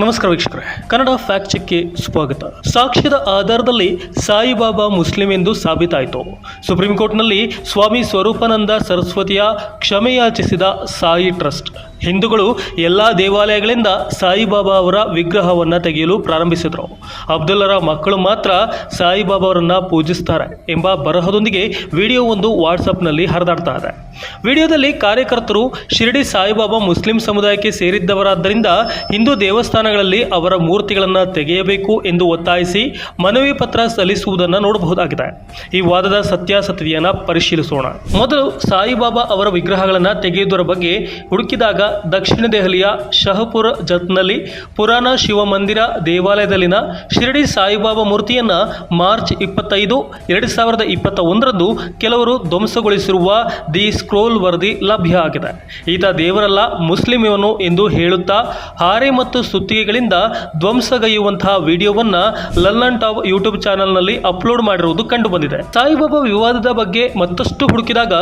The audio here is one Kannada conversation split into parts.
ನಮಸ್ಕಾರ ವೀಕ್ಷಕರೇ, ಕನ್ನಡ ಫ್ಯಾಕ್ಟ್ ಚೆಕ್ಗೆ ಸ್ವಾಗತ. ಸಾಕ್ಷ್ಯದ ಆಧಾರದಲ್ಲಿ ಸಾಯಿಬಾಬಾ ಮುಸ್ಲಿಂ ಎಂದು ಸಾಬೀತಾಯಿತು. ಸುಪ್ರೀಂ ಕೋರ್ಟ್ನಲ್ಲಿ ಸ್ವಾಮಿ ಸ್ವರೂಪಾನಂದ ಸರಸ್ವತಿಯ ಕ್ಷಮೆಯಾಚಿಸಿದ ಸಾಯಿ ಟ್ರಸ್ಟ್. ಹಿಂದೂಗಳು ಎಲ್ಲ ದೇವಾಲಯಗಳಿಂದ ಸಾಯಿಬಾಬಾ ಅವರ ವಿಗ್ರಹವನ್ನು ತೆಗೆಯಲು ಪ್ರಾರಂಭಿಸಿದರು. ಅಬ್ದುಲ್ಲರ ಮಕ್ಕಳು ಮಾತ್ರ ಸಾಯಿಬಾಬಾ ಅವರನ್ನು ಪೂಜಿಸ್ತಾರೆ ಎಂಬ ಬರಹದೊಂದಿಗೆ ವಿಡಿಯೋ ಒಂದು ವಾಟ್ಸಪ್ನಲ್ಲಿ ಹರಿದಾಡ್ತಾ ಇದೆ. ವಿಡಿಯೋದಲ್ಲಿ ಕಾರ್ಯಕರ್ತರು ಶಿರಡಿ ಸಾಯಿಬಾಬಾ ಮುಸ್ಲಿಂ ಸಮುದಾಯಕ್ಕೆ ಸೇರಿದ್ದವರಾದ್ದರಿಂದ ಹಿಂದೂ ದೇವಸ್ಥಾನಗಳಲ್ಲಿ ಅವರ ಮೂರ್ತಿಗಳನ್ನು ತೆಗೆಯಬೇಕು ಎಂದು ಒತ್ತಾಯಿಸಿ ಮನವಿ ಪತ್ರ ಸಲ್ಲಿಸುವುದನ್ನು ನೋಡಬಹುದಾಗಿದೆ. ಈ ವಾದದ ಸತ್ಯಾಸತ್ಯತೆಯನ್ನು ಪರಿಶೀಲಿಸೋಣ. ಮೊದಲು ಸಾಯಿಬಾಬಾ ಅವರ ವಿಗ್ರಹಗಳನ್ನು ತೆಗೆಯುವುದರ ಬಗ್ಗೆ ಹುಡುಕಿದಾಗ ದಕ್ಷಿಣ ದೆಹಲಿಯ ಶಹಪುರ ಜತ್ನಲ್ಲಿ ಪುರಾಣ ಶಿವ ಮಂದಿರ ದೇವಾಲಯದಲ್ಲಿನ ಶಿರಡಿ ಸಾಯಿಬಾಬಾ ಮೂರ್ತಿಯನ್ನು ಮಾರ್ಚ್ ಇಪ್ಪತ್ತೈದು, ಎರಡು ಸಾವಿರದ ಇಪ್ಪತ್ತ ಒಂದರಂದು ಕೆಲವರು ಧ್ವಂಸಗೊಳಿಸಿರುವ ದಿ ಸ್ಕ್ರೋಲ್ ವರದಿ ಲಭ್ಯ ಆಗಿದೆ. ಈತ ದೇವರಲ್ಲ ಮುಸ್ಲಿಂ ಇವನು ಎಂದು ಹೇಳುತ್ತಾ ಹಾರೆ ಮತ್ತು ಸುತ್ತಿಗೆಗಳಿಂದ ಧ್ವಂಸಗೈಯುವಂತಹ ವಿಡಿಯೋವನ್ನ ಲಲ್ಲನ್ ಟಾಪ್ ಯೂಟ್ಯೂಬ್ ಚಾನೆಲ್ನಲ್ಲಿ ಅಪ್ಲೋಡ್ ಮಾಡಿರುವುದು ಕಂಡುಬಂದಿದೆ. ಸಾಯಿಬಾಬಾ ವಿವಾದದ ಬಗ್ಗೆ ಮತ್ತಷ್ಟು ಹುಡುಕಿದಾಗ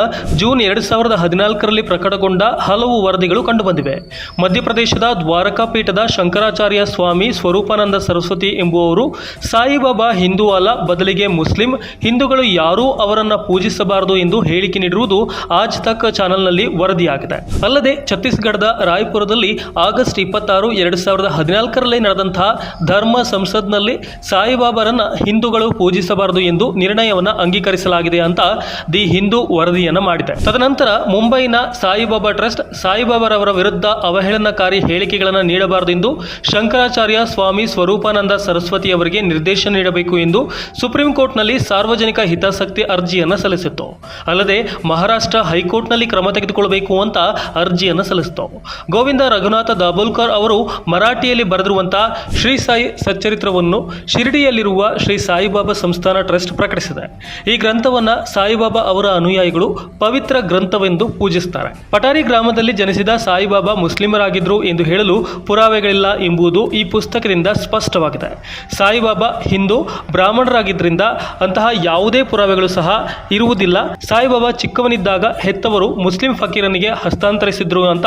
ಜೂನ್ ಎರಡು ಸಾವಿರದ ಹದಿನಾಲ್ಕರಲ್ಲಿ ಪ್ರಕಟಗೊಂಡ ಹಲವು ವರದಿಗಳು ಕಂಡುಬಂದಿವೆ. ಮಧ್ಯಪ್ರದೇಶದ ದ್ವಾರಕಾ ಪೀಠದ ಶಂಕರಾಚಾರ್ಯ ಸ್ವಾಮಿ ಸ್ವರೂಪಾನಂದ ಸರಸ್ವತಿ ಎಂಬುವವರು ಸಾಯಿಬಾಬಾ ಹಿಂದೂ ಅಲ್ಲ, ಬದಲಿಗೆ ಮುಸ್ಲಿಂ, ಹಿಂದೂಗಳು ಯಾರೂ ಅವರನ್ನ ಪೂಜಿಸಬಾರದು ಎಂದು ಹೇಳಿಕೆ ನೀಡಿರುವುದು ಆಜ್ ಚಾನೆಲ್ನಲ್ಲಿ ವರದಿಯಾಗಿದೆ. ಅಲ್ಲದೆ ಛತ್ತೀಸ್ಗಢದ ರಾಯ್ಪುರದಲ್ಲಿ ಆಗಸ್ಟ್ ಇಪ್ಪತ್ತಾರು, ಎರಡು ಸಾವಿರದ ಹದಿನಾಲ್ಕರಲ್ಲಿ ನಡೆದಂತಹ ಧರ್ಮ ಸಂಸದ್ನಲ್ಲಿ ಸಾಯಿಬಾಬಾರನ್ನ ಹಿಂದೂಗಳು ಪೂಜಿಸಬಾರದು ಎಂದು ನಿರ್ಣಯವನ್ನು ಅಂಗೀಕರಿಸಲಾಗಿದೆ ಅಂತ ದಿ ಹಿಂದೂ ವರದಿಯನ್ನ ಮಾಡಿದೆ. ತದನಂತರ ಮುಂಬೈನ ಸಾಯಿಬಾಬಾ ಟ್ರಸ್ಟ್ ಸಾಯಿಬಾಬಾರವರ ವಿರುದ್ಧ ಅವಹೇಳನಕಾರಿ ಹೇಳಿಕೆಗಳನ್ನು ನೀಡಬಾರದು ಎಂದು ಶಂಕರಾಚಾರ್ಯ ಸ್ವಾಮಿ ಸ್ವರೂಪಾನಂದ ಸರಸ್ವತಿ ಅವರಿಗೆ ನಿರ್ದೇಶನ ನೀಡಬೇಕು ಎಂದು ಸುಪ್ರೀಂ ಕೋರ್ಟ್ನಲ್ಲಿ ಸಾರ್ವಜನಿಕ ಹಿತಾಸಕ್ತಿ ಅರ್ಜಿಯನ್ನು ಸಲ್ಲಿಸಿತ್ತು. ಅಲ್ಲದೆ ಮಹಾರಾಷ್ಟ್ರ ಹೈಕೋರ್ಟ್ನಲ್ಲಿ ಕ್ರಮ ತೆಗೆದುಕೊಳ್ಳಬೇಕು ಅಂತ ಅರ್ಜಿಯನ್ನು ಸಲ್ಲಿಸಿತು. ಗೋವಿಂದ ರಘುನಾಥ ದಾಬೋಲ್ಕರ್ ಅವರು ಮರಾಠಿಯಲ್ಲಿ ಬರೆದಿರುವಂತಹ ಶ್ರೀ ಸಾಯಿ ಸಚ್ಚರಿತ್ರವನ್ನು ಶಿರಡಿಯಲ್ಲಿರುವ ಶ್ರೀ ಸಾಯಿಬಾಬಾ ಸಂಸ್ಥಾನ ಟ್ರಸ್ಟ್ ಪ್ರಕಟಿಸಿದೆ. ಈ ಗ್ರಂಥವನ್ನು ಸಾಯಿಬಾಬಾ ಅವರ ಅನುಯಾಯಿಗಳು ಪವಿತ್ರ ಗ್ರಂಥವೆಂದು ಪೂಜಿಸುತ್ತಾರೆ. ಪಟಾರಿ ಗ್ರಾಮದಲ್ಲಿ ಜನಿಸಿದ ಸಾಯಿಬಾಬಾ ಮುಸ್ಲಿಮರಾಗಿದ್ದರು ಎಂದು ಹೇಳಲು ಪುರಾವೆಗಳಿಲ್ಲ ಎಂಬುದು ಈ ಪುಸ್ತಕದಿಂದ ಸ್ಪಷ್ಟವಾಗಿದೆ. ಸಾಯಿಬಾಬಾ ಹಿಂದೂ ಬ್ರಾಹ್ಮಣರಾಗಿದ್ದರಿಂದ ಅಂತಹ ಯಾವುದೇ ಪುರಾವೆಗಳು ಸಹ ಇರುವುದಿಲ್ಲ. ಸಾಯಿಬಾಬಾ ಚಿಕ್ಕವನಿದ್ದಾಗ ಹೆತ್ತವರು ಮುಸ್ಲಿಂ ಫಕೀರನಿಗೆ ಹಸ್ತಾಂತರಿಸಿದ್ರು ಅಂತ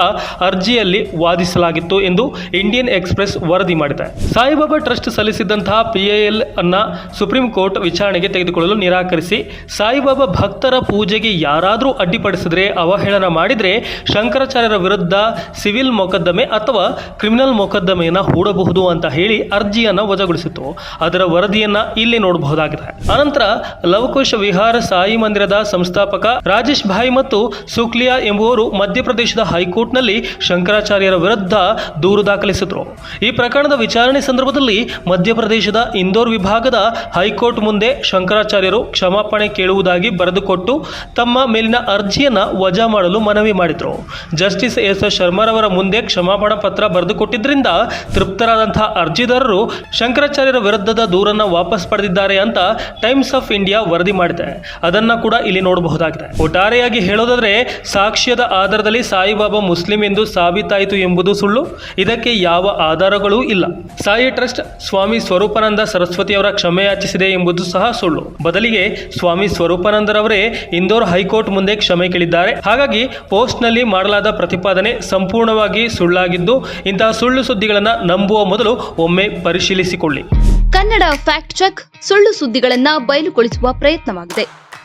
ಅರ್ಜಿಯಲ್ಲಿ ವಾದಿಸಲಾಗಿತ್ತು ಎಂದು ಇಂಡಿಯನ್ ಎಕ್ಸ್ಪ್ರೆಸ್ ವರದಿ ಮಾಡಿದೆ. ಸಾಯಿಬಾಬಾ ಟ್ರಸ್ಟ್ ಸಲ್ಲಿಸಿದ್ದಂತಹ ಪಿಎಎಲ್ ಅನ್ನ ಸುಪ್ರೀಂ ಕೋರ್ಟ್ ವಿಚಾರಣೆಗೆ ತೆಗೆದುಕೊಳ್ಳಲು ನಿರಾಕರಿಸಿ ಸಾಯಿಬಾಬಾ ಭಕ್ತರ ಪೂಜೆಗೆ ಯಾರಾದರೂ ಅಡ್ಡಿಪಡಿಸಿದ್ರೆ ಅವಹೇಳನ ಮಾಡಿದರೆ ಶಂಕರಾಚಾರ್ಯರ ವಿರುದ್ಧ ಸಿವಿಲ್ ಮೊಕದ್ದಮೆ ಅಥವಾ ಕ್ರಿಮಿನಲ್ ಮೊಕದ್ದಮೆಯನ್ನು ಹೂಡಬಹುದು ಅಂತ ಹೇಳಿ ಅರ್ಜಿಯನ್ನು ವಜಾಗೊಳಿಸಿತು ಅದರ ವರದಿಯನ್ನ ಇಲ್ಲಿ ನೋಡಬಹುದಾಗಿದೆ. ಅನಂತರ ಲವಕುಶ ವಿಹಾರ ಸಾಯಿ ಮಂದಿರದ ಸಂಸ್ಥಾಪಕ ರಾಜೇಶ್ ಭಾಯ್ ಮತ್ತು ಸುಕ್ಲಿಯಾ ಎಂಬುವರು ಮಧ್ಯಪ್ರದೇಶದ ಹೈಕೋರ್ಟ್ನಲ್ಲಿ ಶಂಕರಾಚಾರ್ಯರ ವಿರುದ್ಧ ದೂರು ದಾಖಲಿಸಿದರು. ಈ ಪ್ರಕರಣದ ವಿಚಾರಣೆ ಸಂದರ್ಭದಲ್ಲಿ ಮಧ್ಯಪ್ರದೇಶದ ಇಂದೋರ್ ವಿಭಾಗದ ಹೈಕೋರ್ಟ್ ಮುಂದೆ ಶಂಕರಾಚಾರ್ಯರು ಕ್ಷಮಾಪಣೆ ಕೇಳುವುದಾಗಿ ಬರೆದುಕೊಟ್ಟು ತಮ್ಮ ಮೇಲಿನ ಅರ್ಜಿಯನ್ನ ವಜಾ ಮಾಡಲು ಮನವಿ ಮಾಡಿದರು. ಜಸ್ಟಿಸ್ ಎಸ್ ಶರ್ಮಾರವರ ಮುಂದೆ ಕ್ಷಮಾಪಣಾ ಪತ್ರ ಬರೆದುಕೊಟ್ಟಿದ್ದರಿಂದ ತೃಪ್ತರಾದಂತಹ ಅರ್ಜಿದಾರರು ಶಂಕರಾಚಾರ್ಯರ ವಿರುದ್ಧದ ದೂರನ್ನು ವಾಪಸ್ ಪಡೆದಿದ್ದಾರೆ ಅಂತ ಟೈಮ್ಸ್ ಆಫ್ ಇಂಡಿಯಾ ವರದಿ ಮಾಡಿದೆ. ಅದನ್ನ ಕೂಡ ಇಲ್ಲಿ ನೋಡಬಹುದಾಗಿದೆ. ಒಟ್ಟಾರೆಯಾಗಿ ಹೇಳೋದಾದ್ರೆ ಸಾಕ್ಷ್ಯದ ಆಧಾರದಲ್ಲಿ ಸಾಯಿಬಾಬಾ ಮುಸ್ಲಿಂ ಎಂದು ಸಾಬೀತಾಯಿತು ಎಂಬುದು ಸುಳ್ಳು. ಇದಕ್ಕೆ ಯಾವ ಆಧಾರಗಳೂ ಇಲ್ಲ. ಸಾಯಿ ಟ್ರಸ್ಟ್ ಸ್ವಾಮಿ ಸ್ವರೂಪಾನಂದ ಸರಸ್ವತಿಯವರ ಕ್ಷಮೆಯಾಚಿಸಿದೆ ಎಂಬುದು ಸಹ ಸುಳ್ಳು. ಬದಲಿಗೆ ಸ್ವಾಮಿ ಸ್ವರೂಪಾನಂದರವರೇ ಇಂದೋರ್ ಹೈಕೋರ್ಟ್ ಮುಂದೆ ಕ್ಷಮೆ ಕೇಳಿದ್ದಾರೆ. ಹಾಗಾಗಿ ಪೋಸ್ಟ್ನಲ್ಲಿ ಮಾಡಲಾದ ಪ್ರತಿಪಾದನೆ ಸಂಪೂರ್ಣವಾಗಿ ಸುಳ್ಳಾಗಿದ್ದು ಇಂತಹ ಸುಳ್ಳು ಸುದ್ದಿಗಳನ್ನು ನಂಬುವ ಮೊದಲು ಒಮ್ಮೆ ಪರಿಶೀಲಿಸಿಕೊಳ್ಳಿ. ಕನ್ನಡ ಫ್ಯಾಕ್ಟ್ ಚೆಕ್ ಸುಳ್ಳು ಸುದ್ದಿಗಳನ್ನ ಬಯಲುಗೊಳಿಸುವ ಪ್ರಯತ್ನವಾಗಿದೆ.